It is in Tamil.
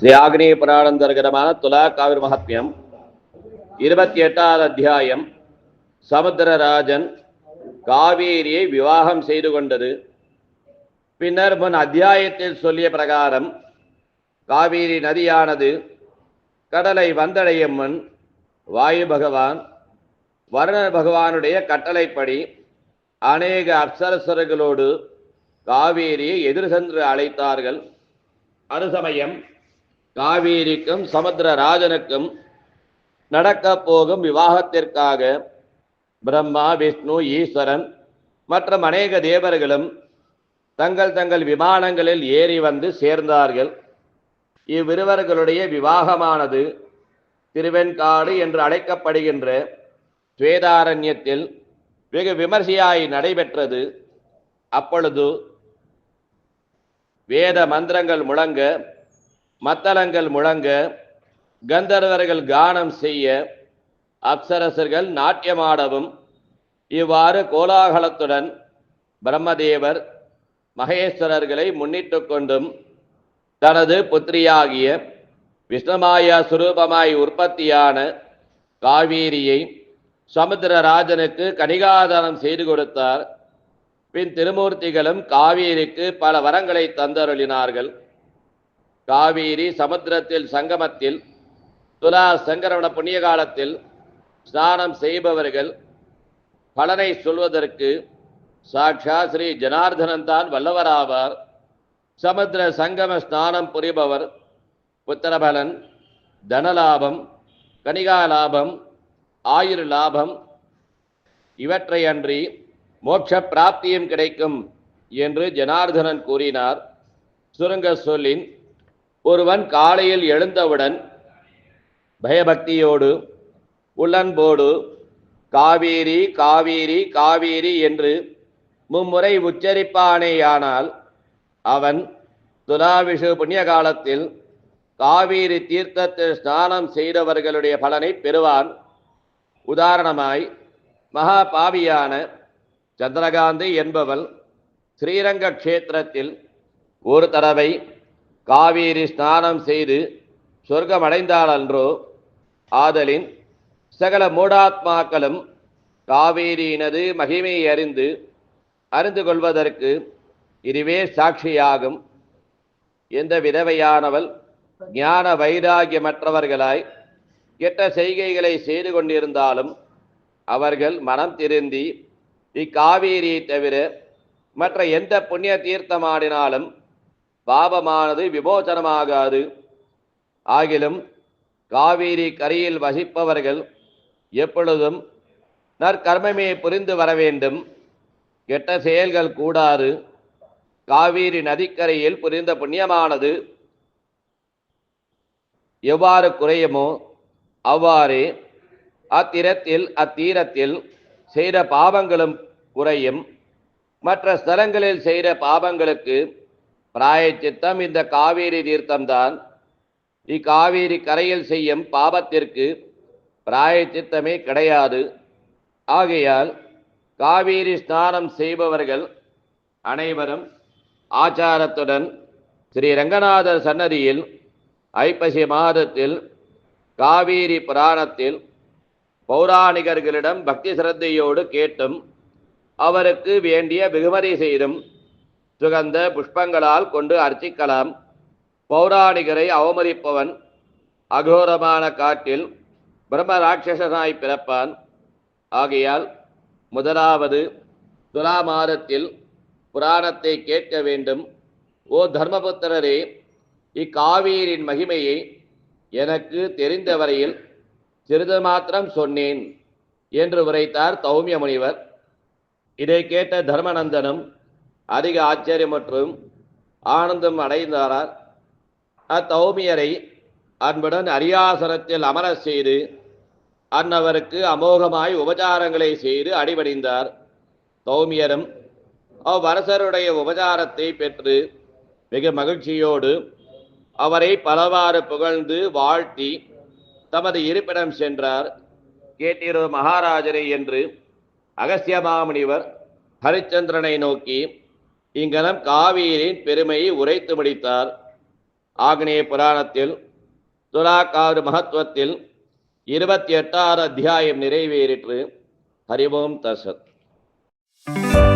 ஸ்ரீ ஆக்னேய புராணந்தர்கதமான துலா காவிரி மகாத்மியம் இருபத்தி எட்டாவது அத்தியாயம் சமுத்திரராஜன் காவேரியை விவாகம் செய்து கொண்டது. பின்னர் முன் அத்தியாயத்தில் சொல்லிய பிரகாரம் காவேரி நதியானது கடலை வந்தடையும் முன் வாயு பகவான் வருண பகவானுடைய கட்டளைப்படி அநேக அப்சரசர்களோடு காவேரியை எதிர் சென்று அழைத்தார்கள். அனுசமயம் காவேரிக்கும் சமுத்திரராஜனுக்கும் நடக்கப் போகும் விவாகத்திற்காக பிரம்மா விஷ்ணு ஈஸ்வரன் மற்றும் அநேக தேவர்களும் தங்கள் தங்கள் விமானங்களில் ஏறி வந்து சேர்ந்தார்கள். இவ்விருவர்களுடைய விவாகமானது திருவெண்காடு என்று அழைக்கப்படுகின்ற ஸ்வேதாரண்யத்தில் வெகு விமர்சையாய் நடைபெற்றது. அப்பொழுது வேத மந்திரங்கள் முழங்க மத்தளங்கள் முழங்க கந்தர்வர்கள் கானம் செய்ய அப்சரசர்கள் நாட்டியமாடவும் இவ்வாறு கோலாகலத்துடன் பிரம்மதேவர் மகேஸ்வரர்களை முன்னிட்டு கொண்டும் தனது புத்திரியாகிய விஷ்ணுமாயா சுரூபமாய் உற்பத்தியான காவேரியை சமுத்திரராஜனுக்கு கணிகாதானம் செய்து கொடுத்தார். பின் திருமூர்த்திகளும் காவேரிக்கு பல வரங்களை தந்தருளினார்கள். காவேரி சமுத்திரத்தில் சங்கமத்தில் துலா சங்கரவண புண்ணிய காலத்தில் ஸ்நானம் செய்பவர்கள் பலனை சொல்வதற்கு சாட்சா ஸ்ரீ ஜனார்தனன் தான் வல்லவராவார். சமுத்திர சங்கம ஸ்நானம் புரிபவர் புத்திரபலன் தனலாபம் கணிகா லாபம் ஆயுர் லாபம் இவற்றை அன்றி மோட்ச பிராப்தியும் கிடைக்கும் என்று ஜனார்தனன் கூறினார். சுருங்க சொல்லின் ஒருவன் காலையில் எழுந்தவுடன் பயபக்தியோடு உள்ளன்போடு காவேரி காவேரி காவேரி என்று மும்முறை உச்சரிப்பானேயானால் அவன் துலாவிஷு புண்ணிய காலத்தில் காவேரி தீர்த்தத்தில் ஸ்நானம் செய்தவர்களுடைய பலனை பெறுவான். உதாரணமாய் மகா பாவியான சந்திரகாந்தி என்பவள் ஸ்ரீரங்க க்ஷேத்திரத்தில் ஒரு தடவை காவேரி ஸ்நானம் செய்து சொர்க்கமடைந்தாள் அன்றோ ஆதலின் சகல மூடாத்மாக்களும் காவேரியினது மகிமையை அறிந்து அறிந்து கொள்வதற்கு இதுவே சாட்சியாகும். எந்த விதவையானவள் ஞான வைராகியமற்றவர்களாய் கெட்ட செய்கைகளை செய்து கொண்டிருந்தாலும் அவர்கள் மனம் திருந்தி இக்காவேரியை தவிர மற்ற எந்த புண்ணிய தீர்த்தமாடினாலும் பாபமானது விமோச்சனமாகாது ஆகிலும் காவேரி கரையில் வசிப்பவர்கள் எப்பொழுதும் நற்கர்மமே புரிந்து வர வேண்டும். கெட்ட செயல்கள் கூடாது. காவேரி நதிக்கரையில் புரிந்த புண்ணியமானது. எவ்வாறு குறையுமோ அவ்வாறே அத்திரத்தில் அத்தீரத்தில் செய்த பாவங்களும் குறையும். மற்ற ஸ்தலங்களில் செய்த பாவங்களுக்கு பிராயச்சித்தம் இந்த காவேரி தீர்த்தம்தான். இக்காவேரி கரையில் செய்யும் பாபத்திற்கு பிராயச்சித்தமே கிடையாது. ஆகையால் காவேரி ஸ்நானம் செய்பவர்கள் அனைவரும் ஆச்சாரத்துடன் ஸ்ரீ ரங்கநாதர் சன்னதியில் ஐப்பசி மாதத்தில் காவேரி புராணத்தில் பௌராணிகர்களிடம் பக்தி சிரத்தையோடு கேட்டும் அவருக்கு வேண்டிய வெகுமதி செய்தும் சுகந்த புஷ்பங்களால் கொண்டு அர்ச்சிக்கலாம். பௌராணிகரை அவமதிப்பவன் அகோரமான காட்டில் பிரம்ம ராட்சசனாய் பிறப்பான். ஆகையால் முதலாவது துலா மாதத்தில் புராணத்தை கேட்க வேண்டும். ஓ தர்மபுத்திரரே இக்காவேரின் மகிமையை எனக்கு தெரிந்த வரையில் சிறிது மாத்திரம் சொன்னேன் என்று உரைத்தார் தௌமிய முனிவர் இதை கேட்ட தர்மநந்தனும் அதிக ஆச்சரியம் மற்றும் ஆனந்தம் அடைந்தாரார். அத்தௌமியரை அன்புடன் அரியாசனத்தில் அமர செய்து அன்னவருக்கு அமோகமாய் உபச்சாரங்களை செய்து அடிபணிந்தார். தௌமியரும் அவ்வரசருடைய உபச்சாரத்தை பெற்று மிக மகிழ்ச்சியோடு அவரை பலவாறு புகழ்ந்து வாழ்த்தி தமது இருப்பிடம் சென்றார். கேட்டிரு மகாராஜரே என்று அகஸ்திய மாமுனிவர் ஹரிச்சந்திரனை நோக்கி இங்கனம் காவிரியின் பெருமையை உரைத்து முடித்தார். ஆக்னேய புராணத்தில் துலாக்காடு மகத்துவத்தில் இருபத்தி எட்டாறு அத்தியாயம் நிறைவேறிற்று. ஹரிவோம் தசத்.